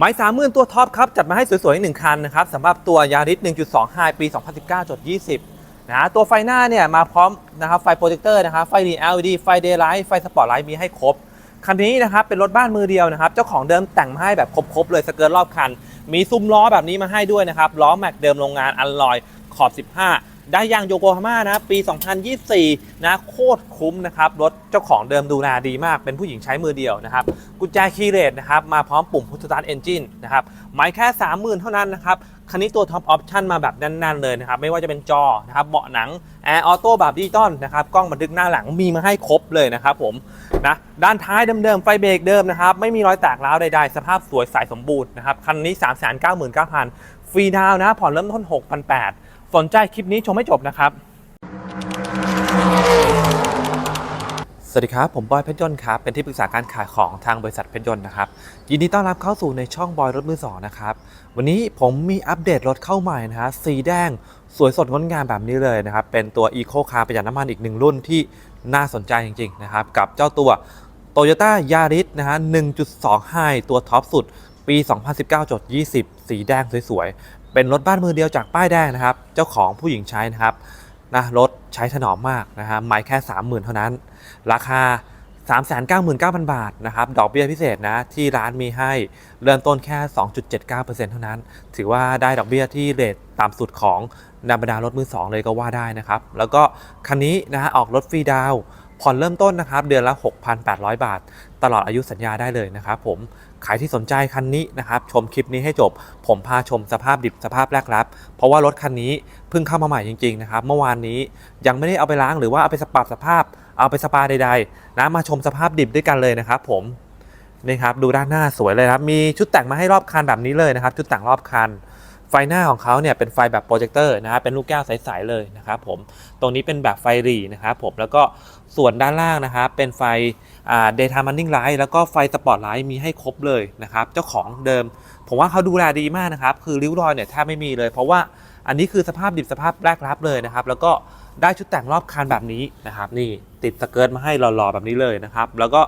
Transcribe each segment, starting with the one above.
ไม้สามหมื่นตัวท็อปครับจัดมาให้สวยๆอีกหนึ่งคันนะครับสำหรับตัวยาริส1.2 High ปี 2019.20นะฮะตัวไฟหน้าเนี่ยมาพร้อมนะครับไฟโปรเจคเตอร์นะครับไฟ LED ไฟ Daylight ไฟสปอร์ตไลท์มีให้ครบคันนี้นะครับเป็นรถบ้านมือเดียวนะครับ เจ้าของเดิมแต่งมาให้แบบครบๆเลยสเกิร์ตรอบคัน มีซุ้มล้อแบบนี้มาให้ด้วยนะครับล้อแม็กเดิมโรงงานอัลลอยขอบ 15 ได้ยางโยโกฮาม่านะปี 2024 นะโคตรคุ้มนะครับรถเจ้าของเดิมดูแลดีมากเป็นผู้หญิงใช้มือเดียวนะครับกุญแจคีย์เลสนะครับมาพร้อมปุ่มพุทธตาร์เอนจินนะครับไม่แค่ 30,000 เท่านั้นนะครับคันนี้ตัวท็อปออปชั่นมาแบบแน่นๆเลยนะครับไม่ว่าจะเป็นจอนะครับเบาะหนังแอร์ออโต้แบบดิจิตอลนะครับกล้องบันทึกหน้าหลังมีมาให้ครบเลยนะครับผมนะด้านท้ายเดิมๆไฟเบรกเดิมนะครับไม่มีรอยแตกร้าวใดๆ สภาพสวยใสสมบูรณ์นะครับคันนี้ 399,900ฟรีดาวน์นะผ่อนเริ่มต้น6,800 สนใจคลิปนี้ชมให้จบนะครับ สวัสดีครับ ผมบอยเพชรยนต์ครับ เป็นที่ปรึกษาการขายของทางบริษัทเพชรยนต์นะครับ ยินดีต้อนรับเข้าสู่ในช่องบอยรถมือสองนะครับ วันนี้ผมมีอัปเดตรถเข้าใหม่นะฮะ สีแดง สวยสดงดงามแบบนี้เลยนะครับ เป็นตัว Eco Car ประหยัดน้ำมันอีกหนึ่งรุ่นที่น่าสนใจจริงๆนะครับ กับเจ้าตัว Toyota Yaris นะฮะ1.2 High ตัวท็อปสุดปี 2019จด20 สีแดงสวยๆ เป็นรถบ้านมือเดียวจากป้ายแดงนะครับ เจ้าของผู้หญิงใช้นะครับนะรถใช้ถนอมมากนะฮะไม่แค่ 30,000 เท่านั้น ราคา 399,000 บาทนะครับ ดอกเบี้ยพิเศษนะ ที่ร้านมีให้เริ่มต้นแค่ 2.79%เท่านั้น ถือว่าได้ดอกเบี้ยที่เรทต่ำสุดของนาบรรดารถมือ 2 เลยก็ว่าได้นะครับ แล้วก็คันนี้นะฮะออกรถฟรีดาวผ่อนเริ่มต้นนะครับ เดือนละ 6,800 บาท ตลอดอายุสัญญาได้เลยนะครับผม ใครที่สนใจคันนี้นะครับชมคลิปนี้ให้จบ ผมพาชมสภาพดิบสภาพแรกรับ เพราะว่ารถคันนี้เพิ่งเข้ามาใหม่จริงๆนะครับเมื่อวานนี้ยังไม่ได้เอาไปล้างหรือว่าเอาไปสปรับสภาพ เอาไปสปาใดๆนะมาชมสภาพดิบด้วยกันเลยนะครับ ผมนี่ครับดูด้านหน้าสวยเลยครับมีชุดแต่งมาให้รอบคันแบบนี้เลยนะครับ ชุดแต่งรอบคัน ไฟหน้าของเขาเนี่ยเป็นไฟแบบโปรเจคเตอร์นะครับเป็นลูกแก้วใสๆเลยนะครับผมตรงนี้เป็นแบบไฟหรีนะครับผมแล้วก็ส่วนด้านล่างนะครับเป็นไฟอ่า daytime running light แล้วก็ไฟสปอตไลท์มีให้ครบเลยนะครับเจ้าของเดิม ผมว่าเขาดูแลดีมากนะครับคือริ้วรอยเนี่ยแทบไม่มีเลย เพราะว่าอันนี้คือสภาพดิบสภาพแรกรับเลยนะครับแล้วก็ได้ชุดแต่งรอบคันแบบนี้นะครับนี่ติดสเกิร์ตมาให้หล่อๆแบบนี้เลยนะครับแล้วก็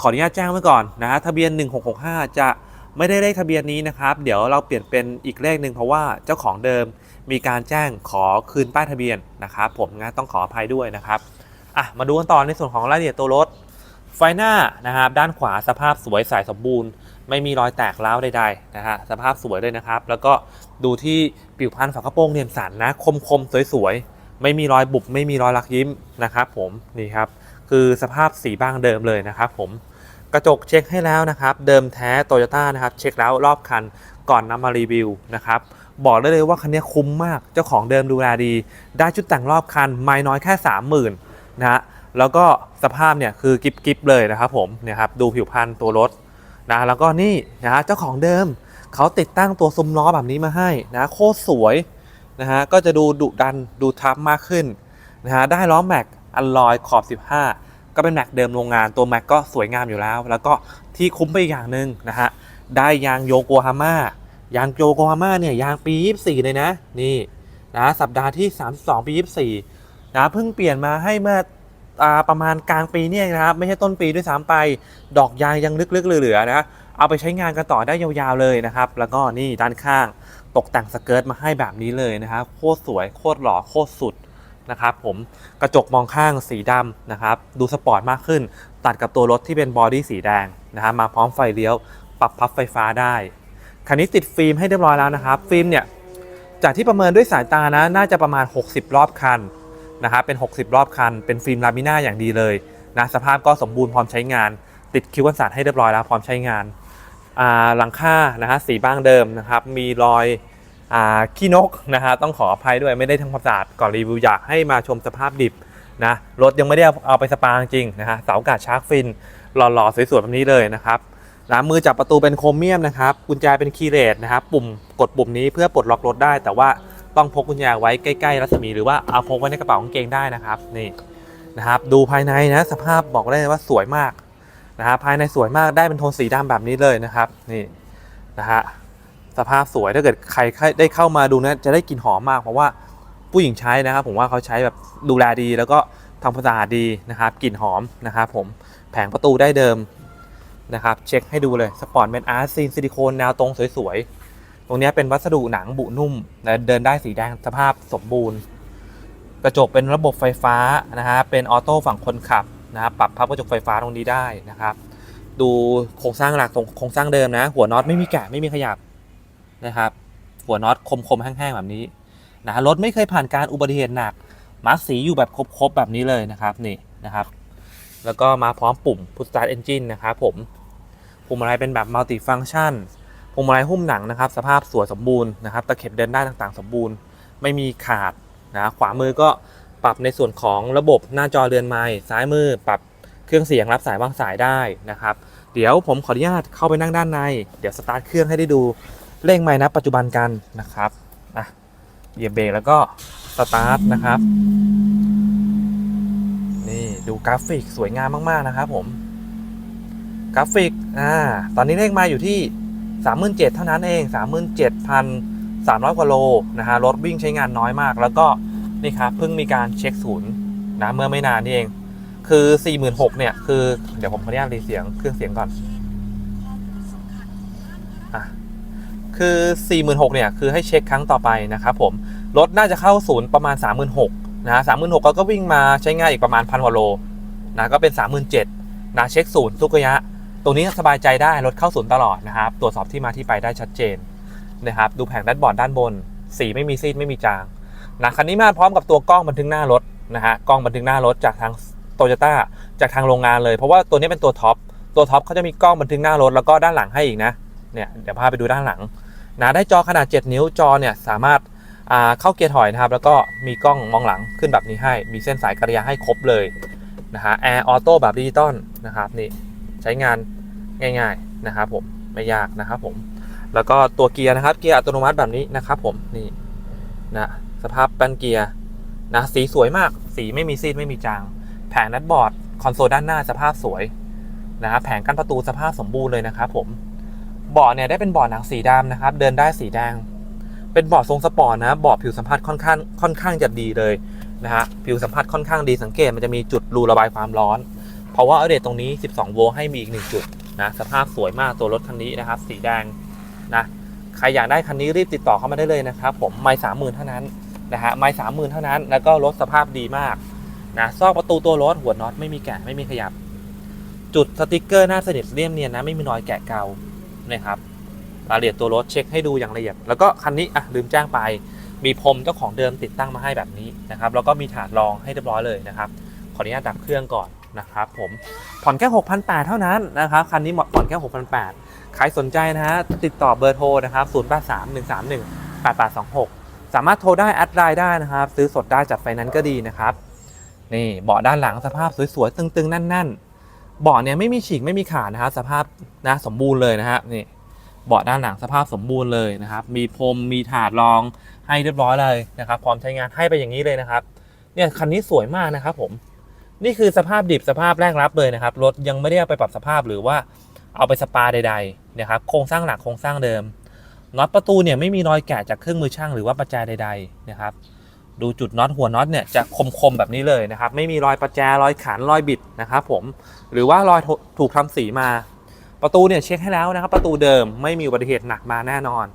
ขออนุญาตแจ้งไว้ก่อนนะฮะทะเบียน 1665 จะ ไม่ได้เลขทะเบียนนี้นะครับ เดี๋ยวเราเปลี่ยนเป็นอีกเลขหนึ่งเพราะว่าเจ้าของเดิมมีการแจ้งขอคืนป้ายทะเบียนนะครับ ผมงั้นต้องขออภัยด้วยนะครับอะมาดูกันต่อในส่วนของรายละเอียดตัวรถ ไฟหน้านะครับด้านขวาสภาพสวยใสสมบูรณ์ ไม่มีรอยแตกร้าวใดๆนะฮะสภาพสวยเลยนะครับ แล้วก็ดูที่ผิวพรรณฝากระโปรงเนียนสันนะคมๆสวยๆไม่มีรอยบุบไม่มีรอยลักยิ้มนะครับ ผมนี่ครับคือสภาพสีบ้างเดิมเลยนะครับ ผม กระจกเช็คให้แล้วนะครับ เดิมแท้โตโยต้านะครับ เช็คแล้วรอบคันก่อนนำมารีวิวนะครับบอกได้เลยว่าคันนี้คุ้มมากเจ้าของเดิมดูแลดี ได้ชุดแต่งรอบคันไม่น้อยแค่ 30,000นะฮะแล้วก็สภาพเนี่ยคือกิบกิบเลยนะครับผมเนี่ยครับดูผิวพรรณตัวรถนะแล้วก็นี่นะฮะเจ้าของเดิมเขาติดตั้งตัวซุ้มล้อแบบนี้มาให้นะโคตรสวยนะฮะก็จะดูดุดันดูทับมากขึ้นนะฮะได้ล้อแม็กอัลลอยขอบ 15 ก็เป็นแม็กเดิมโรงงานตัวแม็กก็สวยงามอยู่แล้ว แล้วก็ที่คุ้มไปอีกอย่างหนึ่งนะฮะได้ยางโยโกฮาม่ายางโยโกฮาม่าเนี่ยยางปี 24 เลยนะนี่นะสัปดาห์ที่ 32 ปี 24 นะเพิ่งเปลี่ยนมาให้เมื่ออ่าประมาณกลางปีเนี่ยนะครับไม่ใช่ต้นปีด้วยซ้ำไป ดอกยางยังลึกๆเหลือๆนะเอาไปใช้งานกันต่อได้ยาวๆเลยนะครับ แล้วก็นี่ด้านข้างตกแต่งสเกิร์ตมาให้แบบนี้เลยนะครับโคตรสวยโคตรหล่อโคตรสุด นะครับผมกระจกมองข้างสีดำนะครับดูสปอร์ตมากขึ้น ตัดกับตัวรถที่เป็นบอดี้สีแดงนะครับมาพร้อมไฟเลี้ยว ปรับพับไฟฟ้าได้คันนี้ติดฟิล์มให้เรียบร้อยแล้วนะครับ ฟิล์มเนี่ยจากที่ประเมินด้วยสายตานะน่าจะประมาณ 60 รอบคันนะครับเป็น 60 รอบคัน เป็นฟิล์มลามิน่าอย่างดีเลยนะสภาพก็สมบูรณ์พร้อมใช้งาน ติดคิวกันสาดให้เรียบร้อยแล้วพร้อมใช้งานหลังคานะฮะสีบ้างเดิมนะครับมีรอย ขี้นกนะฮะต้องขออภัยด้วยไม่ได้ทำความสะอาดก่อนรีวิวอยากให้มาชมสภาพดิบนะรถยังไม่ได้เอาไปสปาจริงนะฮะเสากาดชาร์กฟินหล่อๆสวยๆแบบนี้เลยนะครับนะมือจับประตูเป็นโครเมียมนะครับกุญแจเป็นคีย์เลสนะครับปุ่มกดปุ่มนี้เพื่อปลดล็อกรถได้ แต่ว่าต้องพกกุญแจไว้ใกล้ๆรัศมีหรือว่าเอาพกไว้ในกระเป๋ากางเกงได้นะครับนี่นะครับดูภายในนะสภาพบอกได้เลยว่าสวยมากนะฮะภายในสวยมากได้เป็นโทนสีดำแบบนี้เลยนะครับนี่นะฮะ สภาพสวยถ้าเกิดใครได้เข้ามาดูนะจะได้กลิ่นหอมมากเพราะว่าผู้หญิงใช้นะครับ ผมว่าเขาใช้แบบดูแลดี แล้วก็ทำความสะอาดดีนะครับกลิ่นหอมนะครับผมแผงประตูได้เดิมนะครับ เช็คให้ดูเลยสปอร์ตเมนอาร์ซีนซิลิโคนแนวตรงสวยๆ ตรงนี้เป็นวัสดุหนังบุนุ่มเดินได้สีแดงสภาพสมบูรณ์ กระจกเป็นระบบไฟฟ้านะฮะเป็นออโต้ฝั่งคนขับนะครับปรับพับกระจกไฟฟ้าตรงนี้ได้นะครับ ดูโครงสร้างหลักโครงสร้างเดิมนะ หัวน็อตไม่มีแกะไม่มีขยับ นะครับหัวน็อตคมๆแห้งๆแบบนี้นะรถไม่เคยผ่านการอุบัติเหตุหนักมาร์คสีอยู่แบบครบๆแบบนี้เลยนะครับนี่นะครับ แล้วก็มาพร้อมปุ่ม Push Start Engine นะครับผมปุ่มอะไรเป็นแบบ Multi Function ปุ่มอะไรหุ้มหนังนะครับ สภาพสวยสมบูรณ์นะครับตะเข็บเดินได้ต่างๆ สมบูรณ์ ไม่มีขาดนะขวามือก็ปรับในส่วนของระบบหน้าจอเรือนไม้ซ้ายมือปรับเครื่องเสียงรับสายวางสายได้นะครับ เดี๋ยวผมขออนุญาตเข้าไปนั่งด้านใน เดี๋ยวสตาร์ทเครื่องให้ได้ดู เร่งไม้นะปัจจุบันกันนะครับอะเหยียบเบรกแล้วก็สตาร์ทนะครับ นี่ดูกราฟิกสวยงามมากๆนะครับผมกราฟิกอ่าตอนนี้เลขมาอยู่ที่ 37,000เท่านั้นเอง 37,300 กว่าโลนะฮะรถวิ่งใช้งานน้อยมาก แล้วก็นี่ครับเพิ่งมีการเช็คศูนย์นะเมื่อไม่นานนี่เอง คือ 46,000เนี่ยคือเดี๋ยวผมขออนุญาตรีเสียงเครื่องเสียงก่อน คือ 46,000เนี่ยคือให้เช็คครั้งต่อไปนะครับผมรถน่าจะเข้าศูนย์ประมาณ 36,000นะสามหมื่นหกก็วิ่งมาใช้งานอีกประมาณพันกว่าโลนะก็เป็น37,000นะเช็คศูนย์ทุกระยะ ตรงนี้สบายใจได้รถเข้าศูนย์ตลอดนะครับตรวจสอบที่มาที่ไปได้ชัดเจนนะครับดูแผงด้านบอร์ดด้านบน สีไม่มีซีดไม่มีจางนะคันนี้มาพร้อมกับตัวกล้องบันทึกหน้ารถนะฮะกล้องบันทึกหน้ารถจากทางโตโยต้าจากทางโรงงานเลย เพราะว่าตัวนี้เป็นตัวท็อปตัวท็อปเขาจะมีกล้องบันทึกหน้ารถแล้วก็ด้านหลังให้อีกนะ เนี่ยเดี๋ยวพาไปดูด้านหลังนะได้จอขนาด 7 นิ้วจอเนี่ยสามารถเข้าเกียร์ถอยนะครับแล้วก็มีกล้องมองหลังขึ้นแบบนี้ให้ มีเส้นสายกระยาให้ครบเลยนะฮะแอร์ออโต้แบบดิจิตอลนะครับนี่ใช้งานง่ายๆนะครับผมไม่ยากนะครับผมแล้วก็ตัวเกียร์นะครับเกียร์อัตโนมัติแบบนี้นะครับผมนี่นะสภาพแป้นเกียร์นะสีสวยมากสีไม่มีซีดไม่มีจาง แผงนัดบอร์ดคอนโซลด้านหน้าสภาพสวยนะครับแผงกั้นประตูสภาพสมบูรณ์เลยนะครับผม เบาะเนี่ยได้เป็นเบาะหนังสีดำนะครับ เดินได้สีแดง เป็นเบาะทรงสปอร์ตนะเบาะผิวสัมผัสค่อนข้างค่อนข้างจะดีเลยนะฮะผิวสัมผัสค่อนข้างดีสังเกตมันจะมีจุดรูระบายความร้อน เพราะว่าอัปเดตตรงนี้ 12 โวลต์ให้มีอีก 1 จุดนะสภาพสวยมากตัวรถคันนี้นะครับ สีแดงนะใครอยากได้คันนี้รีบติดต่อเข้ามาได้เลยนะครับผมไม่สามหมื่นเท่านั้นนะฮะไม่สามหมื่นเท่านั้น แล้วก็รถสภาพดีมากนะซอกประตูตัวรถหัวน็อตไม่มีแกะไม่มีขยับ จุดสติกเกอร์หน้าสนิทเลี่ยมเนียนนะไม่มีรอยแกะเกา นะครับรายละเอียดตัวรถเช็คให้ดูอย่างละเอียด แล้วก็คันนี้อะลืมแจ้งไป มีพรมเจ้าของเดิมติดตั้งมาให้แบบนี้นะครับแล้วก็มีถาดรองให้เรียบร้อยเลยนะครับขออนุญาตดับเครื่องก่อนนะครับผมผ่อนแค่ 6,800 เท่านั้นนะครับคันนี้ผ่อนแค่ 6,800ใครสนใจนะฮะติดต่อเบอร์โทรนะครับ083131 8826 สามารถโทรได้แอดไลน์ได้นะครับ ซื้อสดได้จัดไฟนนซ์ก็ดีนะครับ นี่เบาะด้านหลังสภาพสวยๆ ตึงๆ แน่นๆ เบาะเนี่ยไม่มีฉีกไม่มีขาดนะครับสภาพนะสมบูรณ์เลยนะฮะนี่เบาะด้านหลังสภาพสมบูรณ์เลยนะครับ มีพรมมีถาดรองให้เรียบร้อยเลยนะครับ พร้อมใช้งานให้ไปอย่างนี้เลยนะครับเนี่ยคันนี้สวยมากนะครับผมนี่คือสภาพดิบสภาพแรกรับเลยนะครับรถยังไม่ได้เอาไปปรับสภาพหรือว่าเอาไปสปาใดๆนะครับโครงสร้างหลักโครงสร้างเดิมน็อตประตูเนี่ยไม่มีรอยแกะจากเครื่องมือช่างหรือว่าประแจใด ๆ นะครับ ดูจุดน็อตหัวน็อตเนี่ยจะคมๆแบบนี้เลยนะครับ ไม่มีรอยประแจรอยขันรอยบิดนะครับผมหรือว่ารอยถูกทำสีมา ประตูเนี่ยเช็คให้แล้วนะครับ ประตูเดิมไม่มีอุบัติเหตุหนักมาแน่นอน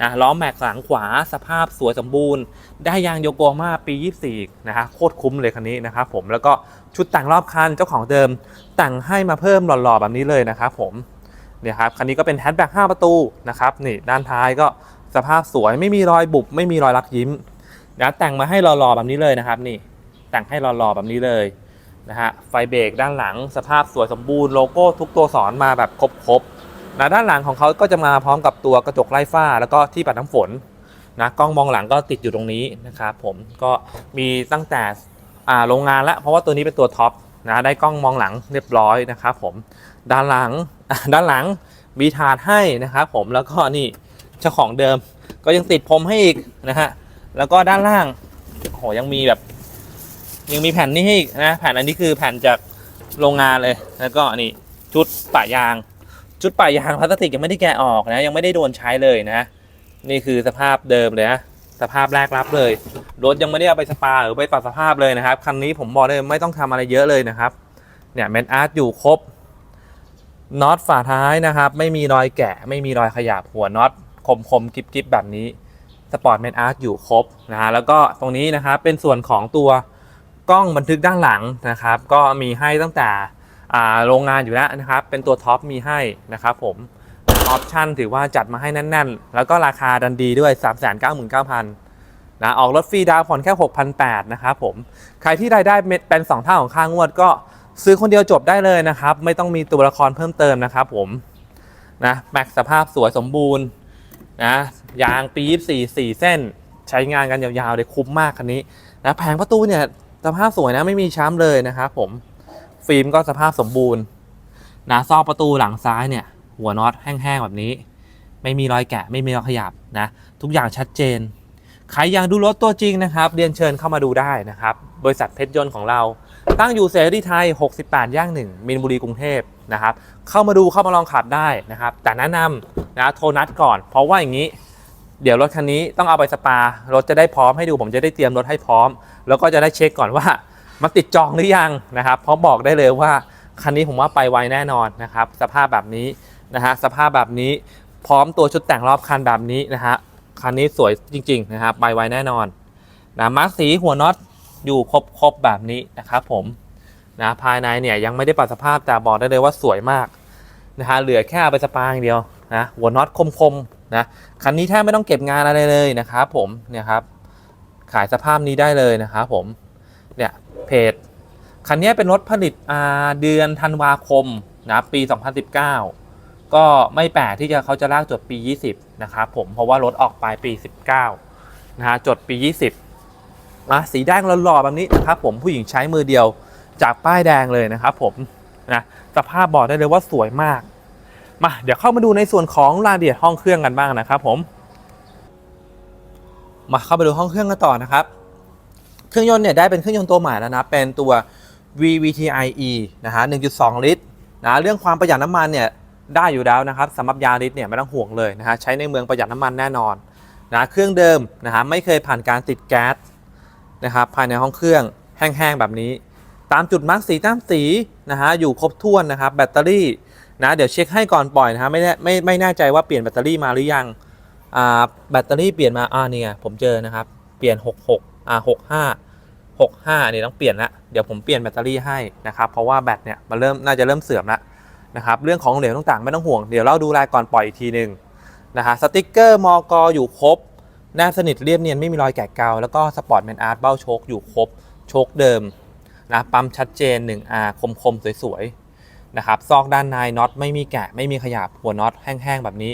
นะล้อแม็กหลังขวาสภาพสวยสมบูรณ์ ได้ยางโยโกมาปี 24 นะฮะโคตรคุ้มเลยคันนี้นะครับผมแล้วก็ชุดแต่งรอบคันเจ้าของเดิมแต่งให้มาเพิ่มหล่อๆแบบนี้เลยนะครับผมเนี่ยครับคันนี้ก็เป็นแฮชแบ็ก5ประตูนะครับนี่ด้านท้ายก็สภาพสวยไม่มีรอยบุบไม่มีรอยรักยิ้ม นะแต่งมาให้หล่อๆแบบนี้เลยนะครับนี่แต่งให้หล่อๆแบบนี้เลยนะฮะไฟเบรกด้านหลังสภาพสวยสมบูรณ์โลโก้ทุกตัวสอนมาแบบครบๆนะด้านหลังของเขาก็จะมาพร้อมกับตัวกระจกไล่ฝ้า แล้วก็ที่ปัดน้ำฝนนะกล้องมองหลังก็ติดอยู่ตรงนี้นะครับผมก็มีตั้งแต่โรงงานละเพราะว่าตัวนี้เป็นตัวท็อปนะได้กล้องมองหลังเรียบร้อยนะครับผมด้านหลังด้านหลังมีถาดให้นะครับผมแล้วก็นี่เจ้าของเดิมก็ยังติดพรมให้อีกนะฮะ แล้วก็ด้านล่างโหยังมีแบบ ยังมีแผ่นนี้ให้นะแผ่นอันนี้คือแผ่นจากโรงงานเลย แล้วก็นี่ชุดปะยาง ชุดปะยางพลาสติกยังไม่ได้แกะออกนะ ยังไม่ได้โดนใช้เลยนะ นี่คือสภาพเดิมเลยนะสภาพแรกรับเลย รถยังไม่ได้เอาไปสปาหรือไปปรับสภาพเลยนะครับคันนี้ผมบอกเลยไม่ต้องทำอะไรเยอะเลยนะครับ เนี่ยแมนอาร์ตอยู่ครบน็อตฝาท้ายนะครับ ไม่มีรอยแกะ ไม่มีรอยขยับหัวน็อตคมคมๆกิบกิบๆแบบนี้ สปอร์ตเมนอาร์ตอยู่ครบนะฮะแล้วก็ตรงนี้นะครับเป็นส่วนของตัวกล้องบันทึกด้านหลังนะครับ ก็มีให้ตั้งแต่โรงงานอยู่แล้วนะครับ เป็นตัวท็อปมีให้นะครับผมออปชั่นถือว่าจัดมาให้แน่นๆ แล้วก็ราคาดันดีด้วย 3 9 9 0 0 0นะออกรถฟรีดาวผ่อนแค่6,800นะครับผมใครที่รายได้เป็น 2 เท่าของค่างวดก็ซื้อคนเดียวจบได้เลยนะครับ ไม่ต้องมีตัวละครเพิ่มเติมนะครับผมนะแม็กสภาพสวยสมบูรณ์ นะยางปี24 4เส้น ใช้งานกันยาวๆเลยคุ้มมากคันนี้นะแผงประตูเนี่ยสภาพสวยนะไม่มีช้ำเลยนะครับผมฟิล์มก็สภาพสมบูรณ์นะซอกประตูหลังซ้ายเนี่ยหัวน็อตแห้งๆแบบนี้ ไม่มีรอยแกะไม่มีรอยขยับนะทุกอย่างชัดเจนใครอยากดูรถตัวจริงนะครับ เรียนเชิญเข้ามาดูได้นะครับ บริษัทเพชรยนต์ของเรา ตั้งอยู่เสรีไทย 68 ย่างหนึ่งมินบุรีกรุงเทพนะครับ เข้ามาดูเข้ามาลองขับได้นะครับ แต่แนะนำนะโทรนัดก่อน เพราะว่าอย่างนี้ เดี๋ยวรถคันนี้ต้องเอาไปสปา รถจะได้พร้อมให้ดูผมจะได้เตรียมรถให้พร้อม แล้วก็จะได้เช็คก่อนว่ามันติดจองหรือยังนะครับ เพราะบอกได้เลยว่าคันนี้ผมว่าไปไวแน่นอนนะครับ สภาพแบบนี้นะฮะ สภาพแบบนี้พร้อมตัวชุดแต่งรอบคันแบบนี้นะฮะ คันนี้สวยจริง ๆ นะครับ ไปไวแน่นอนนะมาร์คสีหัวน็อต อยู่ครบๆแบบนี้นะครับผมนะภายในเนี่ยยังไม่ได้ปรับสภาพแต่บอกได้เลยว่าสวยมากนะฮะเหลือแค่เอาไปสปาอย่างเดียวนะหัวน็อตคมๆนะคันนี้แทบไม่ต้องเก็บงานอะไรเลยนะครับผมเนี่ยครับขายสภาพนี้ได้เลยนะครับผมเนี่ยเพจคันนี้เป็นรถผลิตเดือนธันวาคมนะปี 2019 ก็ไม่แปลกที่จะเขาจะลากจดปี 20 นะครับผมเพราะว่ารถออกปลายปี 19นะฮะจดปี 20 นะสีแดงหล่อๆแบบนี้นะครับผมผู้หญิงใช้มือเดียวจากป้ายแดงเลยนะครับผมนะสภาพบอกได้เลยว่าสวยมากมาเดี๋ยวเข้ามาดูในส่วนของรายละเอียดห้องเครื่องกันบ้างนะครับผม มาเข้าไปดูห้องเครื่องกันต่อนะครับ เครื่องยนต์เนี่ยได้เป็นเครื่องยนต์ตัวใหม่แล้วนะเป็นตัว VVTi-e นะฮะ 1.2 ลิตรนะเรื่องความประหยัดน้ำมันเนี่ยได้อยู่แล้วนะครับสำหรับยาริสเนี่ยไม่ต้องห่วงเลยนะฮะใช้ในเมืองประหยัดน้ำมันแน่นอนนะเครื่องเดิมนะฮะไม่เคยผ่านการติดแก๊ส นะครับภายในห้องเครื่องแห้งๆแบบนี้ ตามจุดมาร์กสีตามสีนะฮะอยู่ครบถ้วนนะครับแบตเตอรี่นะเดี๋ยวเช็คให้ก่อนปล่อยนะฮะไม่แน่ไม่ไม่แน่ใจว่าเปลี่ยนแบตเตอรี่มาหรือยังอ่าแบตเตอรี่เปลี่ยนมาอ่าเนี่ยผมเจอนะครับเปลี่ยน 66อ่า65 65นี่ยต้องเปลี่ยนละเดี๋ยวผมเปลี่ยนแบตเตอรี่ให้นะครับเพราะว่าแบตเนี่ยมันเริ่มน่าจะเริ่มเสื่อมละนะครับเรื่องของเหลวต่างๆไม่ต้องห่วงเดี๋ยวเราดูรายก่อนปล่อยอีกทีหนึ่งนะฮะสติกเกอร์มอกอยู่ครบ แนบสนิทเรียบเนียนไม่มีรอยแกะเกาแล้วก็สปอร์ตแมนอาร์ตเบ้าโชคอยู่ครบโชคเดิมนะปั๊มชัดเจน 1R คมๆสวยๆนะครับซอกด้านในน็อตไม่มีแกะไม่มีขยับหัวน็อตแห้งๆแบบนี้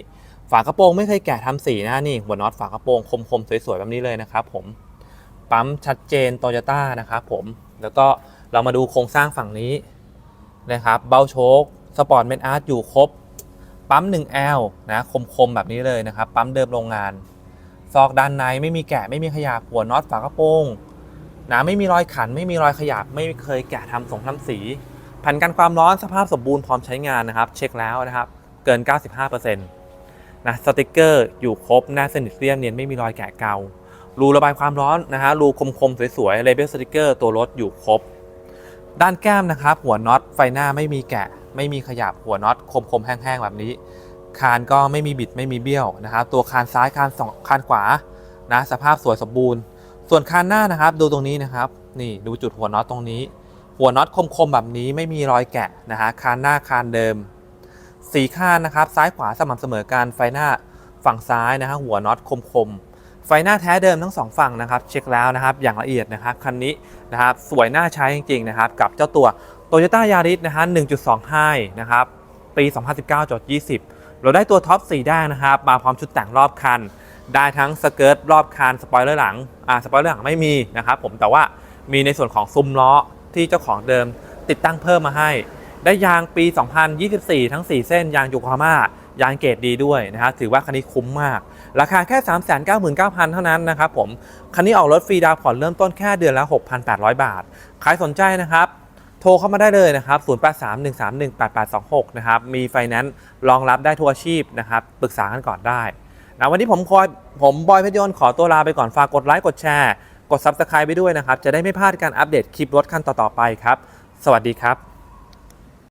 ฝากระโปรงไม่เคยแกะทำสีนะนี่หัวน็อตฝากระโปรงคมๆสวยๆแบบนี้เลยนะครับผมปั๊มชัดเจนโตโยต้านะครับผมแล้วก็เรามาดูโครงสร้างฝั่งนี้นะครับเบ้าโชคสปอร์ตเมนอาร์ตอยู่ครบปั๊ม 1L นะคมๆแบบนี้เลยนะครับปั๊มเดิมโรงงาน ซอกด้านในไม่มีแกะไม่มีขยับหัวน็อตฝากระโปรงนะไม่มีรอยขัน ไม่มีรอยขยับไม่เคยแกะทำสงทำสีแผ่นกันความร้อนสภาพสมบูรณ์พร้อมใช้งานนะครับ เช็คแล้วนะครับ เกิน 95%นะสติกเกอร์อยู่ครบหน้าสนิทเรียบเนียนไม่มีรอยแกะเการูระบายความร้อนนะฮะรูคมๆสวยๆเลเบลสติกเกอร์ตัวรถอยู่ครบ ด้านแก้มนะครับ หัวน็อตไฟหน้าไม่มีแกะ ไม่มีขยับหัวน็อตคมๆแห้งๆแบบนี้ คานก็ไม่มีบิดไม่มีเบี้ยวนะครับ ตัวคานซ้ายคานสองคานขวานะสภาพสวยสมบูรณ์ ส่วนคานหน้านะครับ ดูตรงนี้นะครับ นี่ดูจุดหัวน็อตตรงนี้ หัวน็อตคมๆแบบนี้ไม่มีรอยแกะนะฮะคานหน้าคานเดิมสีคานนะครับ ซ้ายขวาสม่ำเสมอกันไฟหน้าฝั่งซ้ายนะฮะหัวน็อตคมๆไฟหน้าแท้เดิมทั้งสองฝั่งนะครับ เช็คแล้วนะครับ อย่างละเอียดนะครับคันนี้นะครับสวยน่าใช้จริงๆนะครับ กับเจ้าตัว Toyota Yaris นะฮะ1.2 High นะครับ ปี 2019.20 เราได้ตัวท็อปสีแดงนะครับมาพร้อมชุดแต่งรอบคัน ได้ทั้งสเกิร์ตรอบคันสปอยเลอร์หลังอ่าสปอยเลอร์หลังไม่มีนะครับผมแต่ว่ามีในส่วนของซุ้มล้อที่เจ้าของเดิมติดตั้งเพิ่มมาให้ ได้ยางปี 2024 ทั้ง 4 เส้นยางยโกฮาม่ายางเกรดดีด้วยนะครับถือว่าคันนี้คุ้มมาก ราคาแค่ 399,000 เท่านั้นนะครับผมคันนี้ออกรถฟรีดาวน์ผ่อนเริ่มต้นแค่เดือนละ 6,800 บาท ใครสนใจนะครับ โทรเข้ามาได้เลยนะครับ 0831318826 นะครับ มีไฟแนนซ์รองรับได้ทั่วอาชีพนะครับ ปรึกษากันก่อนได้นะวันนี้ผมคอยผมบอยเพชรยนต์ขอตัวลาไปก่อน ฝากกดไลค์ กดแชร์ กด Subscribe ไปด้วยนะครับ จะได้ไม่พลาดการอัปเดตคลิปรถคันต่อๆไปครับ สวัสดีครับ